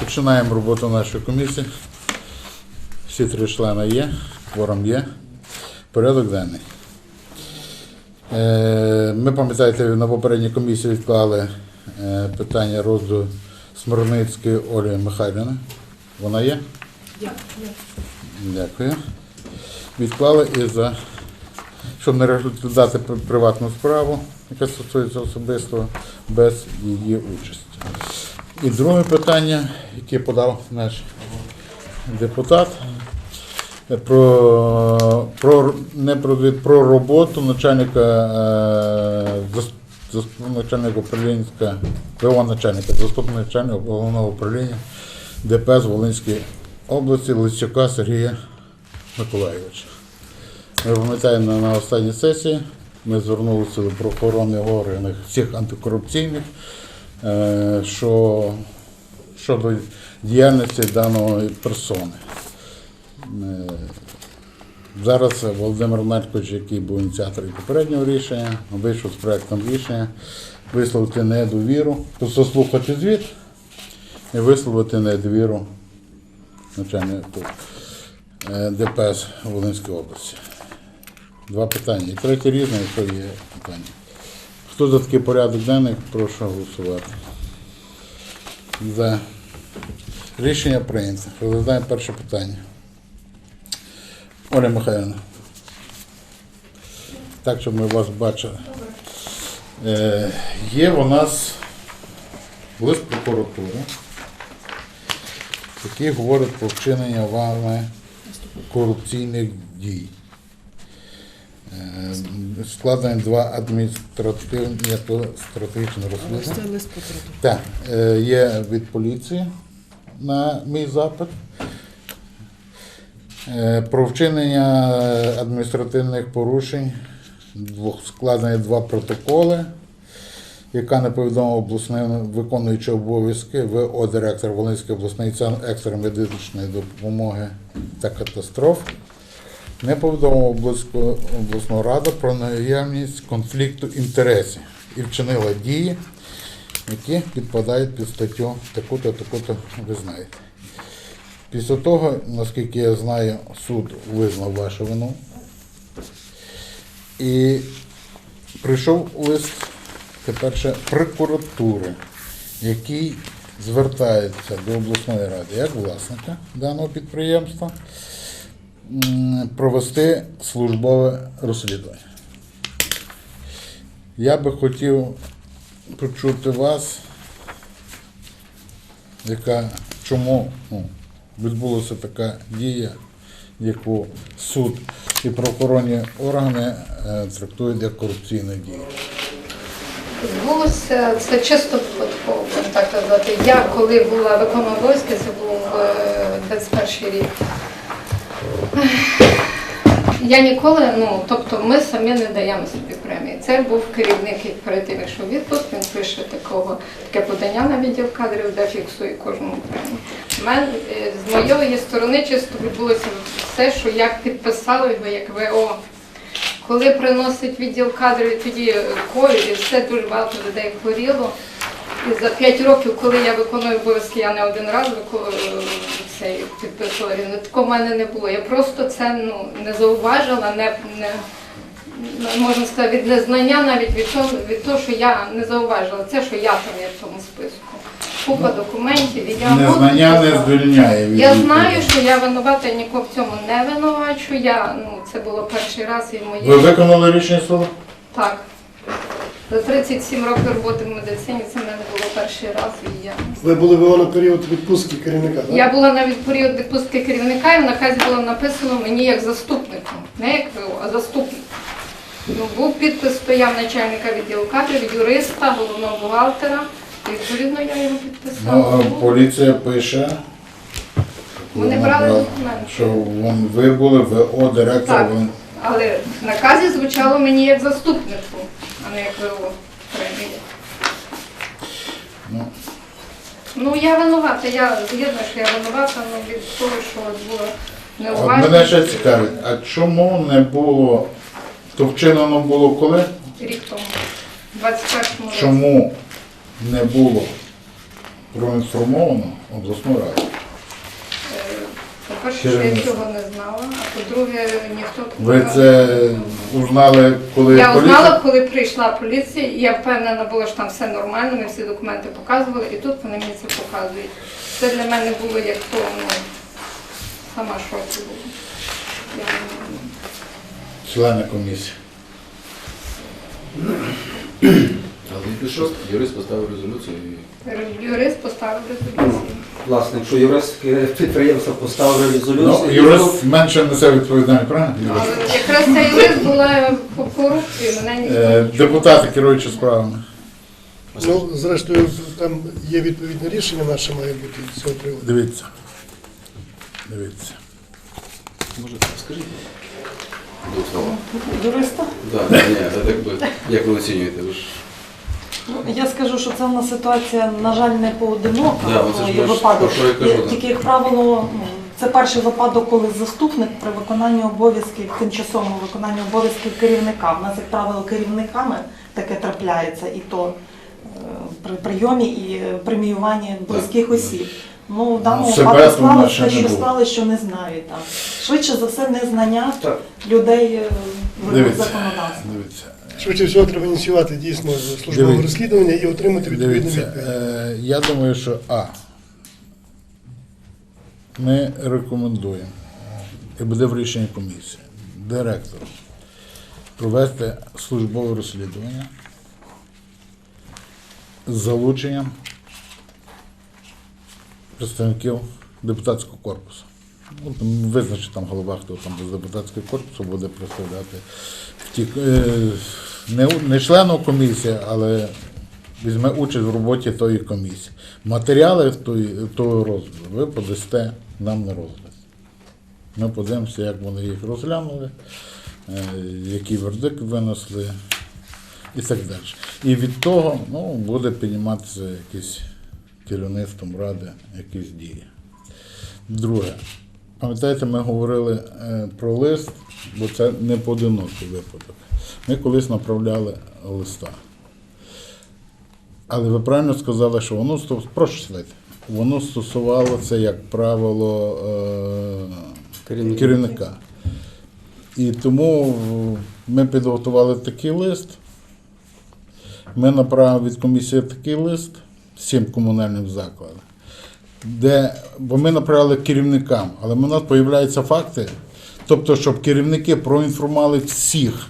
Починаємо роботу нашої комісії. Всі три члени є, кворум є. Порядок денний. Е, Ми пам'ятаєте, на попередній комісії відклали е, питання розгляду Смирницької Олі Михайлівни. Вона є? Дякую. Відклали і за щоб не розглядати приватну справу, яка стосується особисто, без її участі. І друге питання, яке подав наш депутат, про, про, не про, про роботу начальника, е, начальника управлінська, ВО начальника, заступника начальника головного управління ДПС Волинської області Лисюка Сергія Миколайовича. Ми пам'ятаємо на, на останній сесії. Ми звернулися до правоохоронних органів всіх антикорупційних що, щодо діяльності даної персони. Е, Зараз Володимир Маркович, який був ініціатором попереднього рішення, вийшов з проектом рішення висловити недовіру, послухати звіт і висловити недовіру начальнику е, ДПС Волинської області. Два питання. І третє різне, якщо є питання. Хто за такий порядок денний, прошу голосувати. За рішення прийнято. Розглядаємо перше питання. Оля Михайлівна. Так, щоб ми вас бачили. Е, є у нас лист прокуратури, який говорить про вчинення вами корупційних дій. Е, Складаємо два адміністративні стратегічні розслідування. Це лист прокуратури. Так, е, є від поліції на мій запит. Е, Про вчинення адміністративних порушень складені два протоколи, яка не повідомила обласним виконуючи обов'язки ВО директор Волинської обласної екстреної допомоги та катастроф. Не повідомила обласну, раду про наявність конфлікту інтересів і вчинила дії, які підпадають під статтю таку-то, таку-то, ви знаєте. Після того, наскільки я знаю, суд визнав вашу вину. І прийшов лист тепер ще прокуратури, який звертається до обласної ради як власника даного підприємства провести службове розслідування. Я би хотів почути вас, яка чому ну, відбулася така дія, яку суд і правоохоронні органи е, трактують як корупційну дію. Відбулося це чисто випадково, так казати. Я коли була виконувала обов'язки, це був е, 21 рік. Я ніколи, ну тобто ми самі не даємо собі премії. Це був керівник і перед тим, якщо відпуск, він пише такого таке подання на відділ кадрів, де фіксує кожному премію. У мене е, з моєї сторони чисто відбулося все, що я підписала його як ВО. Коли приносить відділ кадрів, тоді ковід, і все дуже багато людей хворіло. І за 5 років, коли я виконую обов'язки, я не один раз вико- цей підписувала рівно. Такого в мене не було. Я просто це ну, не зауважила, не, не можна сказати, від незнання, навіть від того, від того, що я не зауважила. Це, що я там є в цьому списку. Купа документів, і я Незнання не звільняє від Я знаю, що я винувата, я нікого в цьому не винувачу. Я, ну, це було перший раз і моє. Ви виконали рішення суду? Так. За 37 років роботи в медицині це в мене було перший раз. І я... Ви були ви на період відпустки керівника, так? я була навіть період відпустки керівника, і в наказі було написано мені як заступнику. Не як ВО, а заступник. Ну, був підпис, стояв начальника відділу кадрів, юриста, головного бухгалтера. І, Відповідно, я його Ну, підписала. а поліція пише. Вони брали документи. Що вон- ви були ВО директор. Так. Але в наказі звучало мені як заступнику, не як ВО премія. Ну, Ну я винувата, я згідна, що я винувата, але від того, що було От мене ще цікавить, а чому не було, то вчинено було коли? рік тому, 21-му році. Чому не було проінформовано обласну раду. По-перше, що я цього не знала, а по-друге, ніхто такого Ви не- це узнали, коли Я поліція? узнала, коли прийшла поліція, і я впевнена була, що там все нормально, ми всі документи показували, і тут вони мені це показують. Це для мене було як то, ну, сама шоці була. Я члени комісії. Пішов, юрист поставив резолюцію Юрист поставив резолюцію. Власне, якщо юрист підприємства поставив Ну, резолюцію, юрист менше несе відповідальність, правильно? Але якраз цей юрист була по корупції, мене ніхто Е, Депутати керуючи справами. Ну, зрештою, там є відповідне рішення наше має бути з цього приводу. Дивіться. Дивіться. може скажіть. До слова. Юриста? Так, ні, так би, як ви оцінюєте? Ви ж Ну, Я скажу, що це в нас ситуація, на жаль, не поодинока. Да, оце ж є випадок. про що я кажу, да. Тільки, як правило, ну, це перший випадок, коли заступник при виконанні обов'язків, тимчасовому виконанні обов'язків керівника. У нас, як правило, керівниками таке трапляється, і то е, при прийомі і е, преміюванні близьких осіб. Ну, в даному Себе випадку склалося ще те, не що було. що не знають. Так. Швидше за все, незнання Так. людей е, в Дивіться. законодавстві. Дивіться. Швидше всього треба ініціювати дійсно службове Дивіться. розслідування і отримати відповідну Дивіться, відповідь. е, я думаю, що А. Ми рекомендуємо, і буде в рішенні комісії, директору провести службове розслідування з залученням представників депутатського корпусу. Ну, визначить там голова, хто там з депутатського корпусу буде представляти ті, е, не, не членом комісії, але візьме участь в роботі тої комісії. Матеріали того розгляду ви подасте нам на розгляд. Ми подивимося, як вони їх розглянули, е, який вердикт винесли і так далі. І від того ну, буде підніматися якийсь керівництвом ради якісь дії. Друге, пам'ятаєте, ми говорили е, про лист, бо це не поодинокий випадок. Ми колись направляли листа. Але ви правильно сказали, що воно прошу сідайте. Воно стосувалося, як правило, е, Керівника. керівника. І тому ми підготували такий лист. Ми направили від комісії такий лист всім комунальним закладам, де, бо ми направили керівникам, але в нас з'являються факти, тобто, щоб керівники проінформували всіх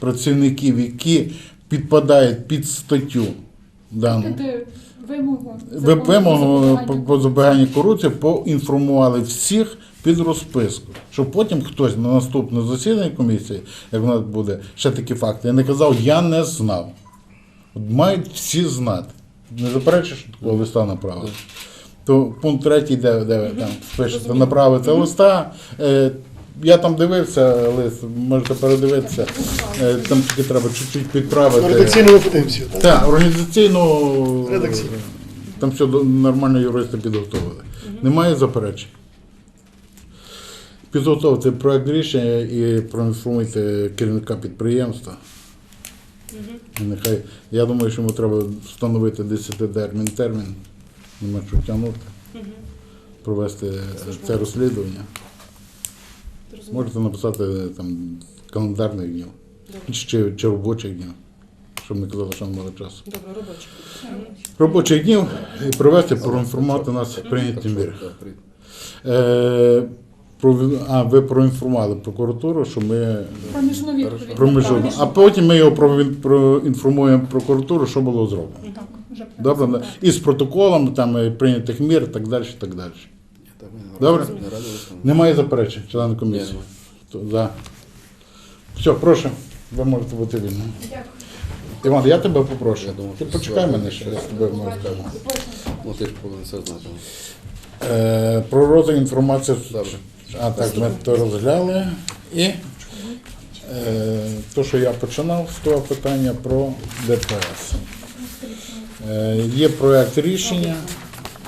працівників, які підпадають під статтю дану. Вимогу Ви закону про вимогу по- по запобіганню корупції поінформували всіх під розписку, щоб потім хтось на наступне засідання комісії, як в нас буде ще такі факти, я не казав, я не знав. От мають всі знати. Не заперечиш, що такого листа направили. То пункт третій, де, де там пишете, направити листа. Е, я там дивився лист, можете передивитися. Е, там тільки треба чуть-чуть підправити. Редакційному подивимося, так? Так, організаційно Редакційно. там все нормально юристи підготовили. Немає заперечень. Підготовте проект рішення і проінформуйте керівника підприємства. Нехай, я думаю, що йому треба встановити 10-термін термін, нема що тягнути, провести це розслідування. Можете написати там календарних днів чи, чи робочих днів, щоб не казали, що немає часу. Добре, робочі. робочих днів і провести, проінформувати нас прийняті міри. Е, про, а, ви проінформували прокуратуру, що ми Проміжну відповідь. проміжну. А потім ми його провін- проінформуємо прокуратуру, що було зроблено. Так, Добре? так. І з протоколом там і прийнятих мір, і так далі, і так далі. Добре. Немає заперечень, члени комісії. За. Все, прошу, ви можете бути вільні. Дякую. Іван, я тебе попрошу. Ти почекай мене ще, я з тобою можу скажу. Ну, ти ж повинен все знати. Е, Про розгляд інформації. Добре. А так, ми то розгляли. І е, то, що я починав з того питання про ДПС. Е, є проєкт рішення.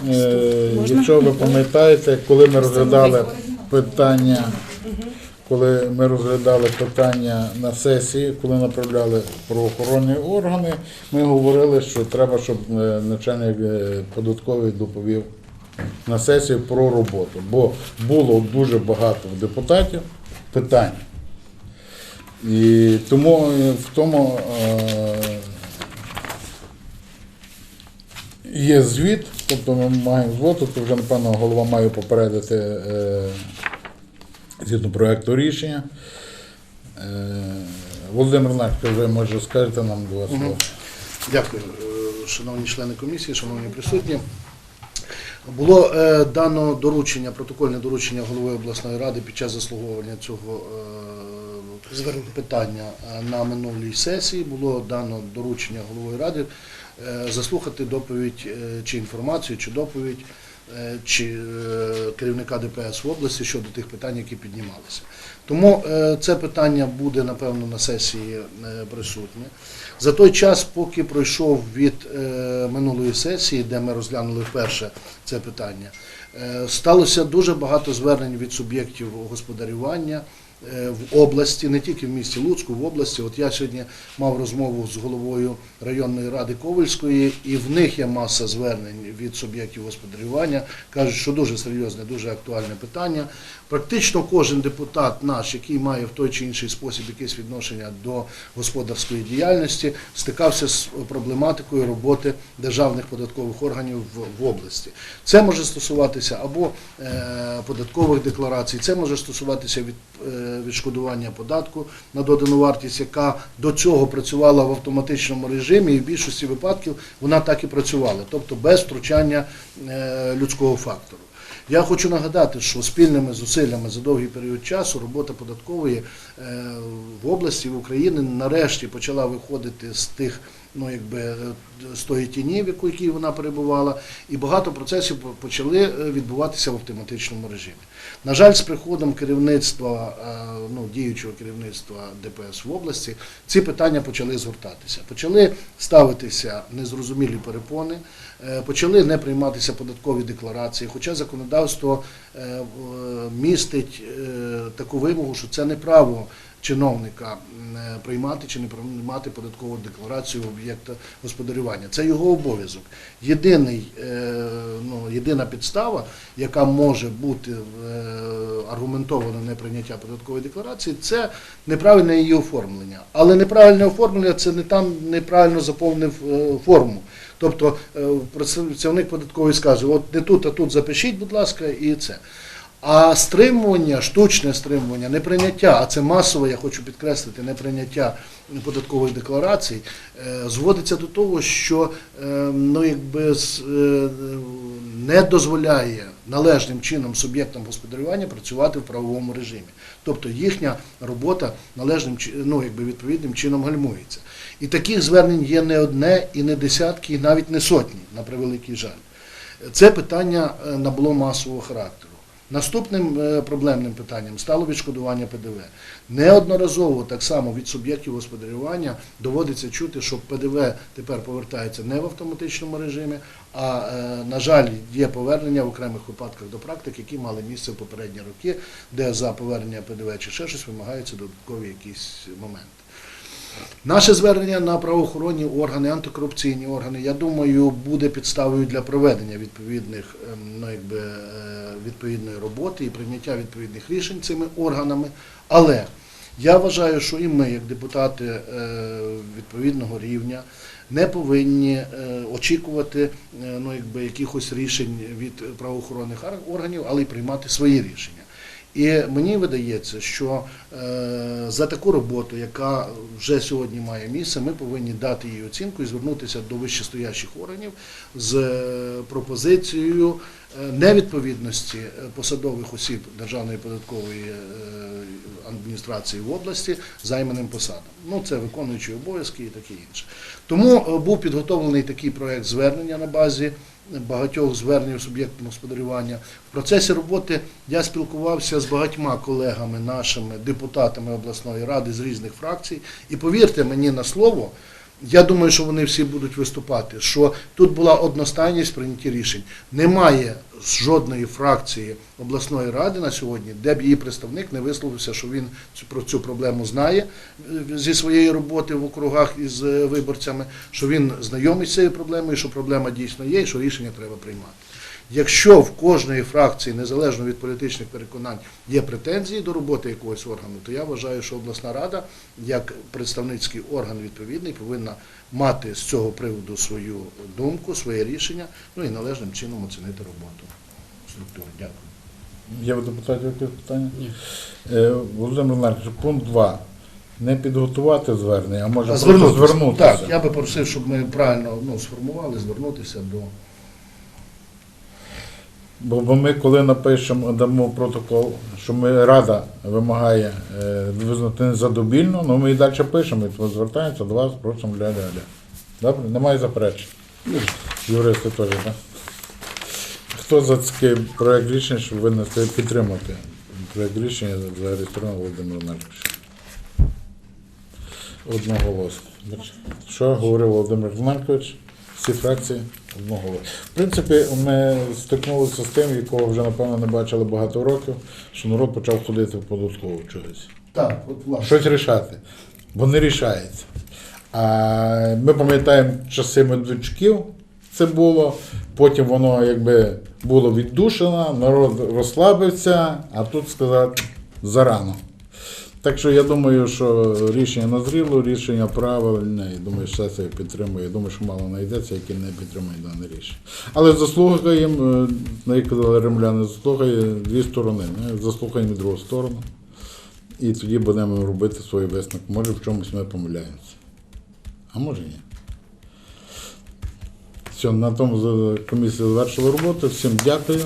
Е, якщо ви пам'ятаєте, коли ми розглядали питання коли ми розглядали питання на сесії, коли направляли правоохоронні органи, ми говорили, що треба, щоб е, начальник податковий доповів на сесії про роботу. Бо було дуже багато в депутатів питань. І тому в тому е, є звіт, тобто ми маємо звод, тобто вже, напевно, голова має попередити е, згідно проєкту рішення. Е, Володимир Нарко, ви може скажете нам два слова. Дякую, е, шановні члени комісії, шановні присутні. Було е, дано доручення, протокольне доручення голови обласної ради під час заслуговування цього е, питання е, на минулій сесії. Було дано доручення головою ради заслухати доповідь е, чи інформацію, чи доповідь е, чи е, керівника ДПС в області щодо тих питань, які піднімалися. Тому е, це питання буде напевно на сесії е, присутнє. За той час, поки пройшов від е, минулої сесії, де ми розглянули вперше це питання, е, сталося дуже багато звернень від суб'єктів господарювання е, в області, не тільки в місті Луцьку, в області. От я сьогодні мав розмову з головою районної ради Ковальської, і в них є маса звернень від суб'єктів господарювання. кажуть, що дуже серйозне, дуже актуальне питання. Практично кожен депутат наш, який має в той чи інший спосіб якесь відношення до господарської діяльності, стикався з проблематикою роботи державних податкових органів в, в області. Це може стосуватися або е, податкових декларацій, це може стосуватися від, е, відшкодування податку на додану вартість, яка до цього працювала в автоматичному режимі, і в більшості випадків вона так і працювала, тобто без втручання е, людського фактору. Я хочу нагадати, що спільними зусиллями за довгий період часу робота податкової е, в області в Україні нарешті почала виходити з тих, ну якби е, з тої тіні, в якій вона перебувала, і багато процесів почали відбуватися в автоматичному режимі. На жаль, з приходом керівництва, е, ну діючого керівництва ДПС в області, ці питання почали згортатися. Почали ставитися незрозумілі перепони, е, почали не прийматися податкові декларації, хоча законодавство е, містить таку вимогу, що це не право чиновника е, приймати чи не приймати податкову декларацію об'єкта господарювання. Це його обов'язок. Єдиний, е, ну, єдина підстава, яка може бути е, аргументовано неприйняття податкової декларації, це неправильне її оформлення. Але неправильне оформлення це не там неправильно заповнив форму. Тобто працівник податковий скаже, от не тут, а тут запишіть, будь ласка, і це. А стримування, штучне стримування, неприйняття, а це масове, я хочу підкреслити, неприйняття податкових декларацій, е, зводиться до того, що е, ну, якби, е, не дозволяє належним чином суб'єктам господарювання працювати в правовому режимі. Тобто їхня робота належним ну, якби, відповідним чином гальмується. І таких звернень є не одне, і не десятки, і навіть не сотні, на превеликий жаль. Це питання набуло масового характеру. Наступним е, проблемним питанням стало відшкодування ПДВ. Неодноразово так само від суб'єктів господарювання доводиться чути, що ПДВ тепер повертається не в автоматичному режимі, а, е, на жаль, є повернення в окремих випадках до практик, які мали місце в попередні роки, де за повернення ПДВ чи ще щось вимагаються додаткові якісь моменти. Наше звернення на правоохоронні органи, антикорупційні органи, я думаю, буде підставою для проведення відповідних ем, ну, якби, е, відповідної роботи і прийняття відповідних рішень цими органами. Але я вважаю, що і ми, як депутати е, відповідного рівня, не повинні е, очікувати ну, якби, якихось рішень від правоохоронних органів, але й приймати свої рішення. І мені видається, що е, за таку роботу, яка вже сьогодні має місце, ми повинні дати їй оцінку і звернутися до вищестоящих органів з е, пропозицією е, невідповідності посадових осіб Державної податкової адміністрації в області займаним посадам. Ну це виконуючі обов'язки і таке інше. Тому був підготовлений такий проект звернення на базі багатьох звернень суб'єктів господарювання. В процесі роботи я спілкувався з багатьма колегами нашими, депутатами обласної ради з різних фракцій. І повірте мені на слово, Я думаю, що вони всі будуть виступати. Що тут була одностайність прийняті рішень. Немає жодної фракції обласної ради на сьогодні, де б її представник не висловився, що він про цю проблему знає е, зі своєї роботи в округах із е, виборцями, що він знайомий з цією проблемою, що проблема дійсно є, і що рішення треба приймати. Якщо в кожної фракції, незалежно від політичних переконань, є претензії до роботи якогось органу, то я вважаю, що обласна рада, як представницький орган відповідний, повинна мати з цього приводу свою думку, своє рішення, ну і належним чином оцінити роботу структури. Дякую. Є в депутатів якісь питання? Е, Володимир Леонардович, пункт 2. Не підготувати звернення, а може А просто звернутися. Так, я би просив, щоб ми правильно ну, сформували, звернутися до. Бо, бо ми, коли напишемо, дамо протокол, що ми рада вимагає е, визнати незадовільно, ну ми і далі пишемо, і звертаємося до вас, просимо ля-ля-ля. Добре? Немає заперечень. Юристи теж, так? Хто за такий проект рішення, щоб винести підтримати проект рішення зареєстрованого Володимира Марковича? Одноголосно. Що говорив Володимир Маркович? Всі фракції одноголосно. В принципі, ми стикнулися з тим, якого вже, напевно, не бачили багато років, що народ почав ходити в податкову чогось. Так, от власне. Щось рішати. Бо не рішається. А ми пам'ятаємо часи медведчуків, це було, потім воно якби було віддушено, народ розслабився, а тут сказати зарано. Так що я думаю, що рішення назріло, рішення правильне, і думаю, що сесія підтримує. Я думаю, що мало знайдеться, які не підтримують дане рішення. Але заслухаємо, е, як казали римляни, заслухає дві сторони. Ми заслухаємо і другу сторону. І тоді будемо робити свої висновки. Може в чомусь ми помиляємося. А може ні. Все, на тому комісія завершила роботу. Всім дякую.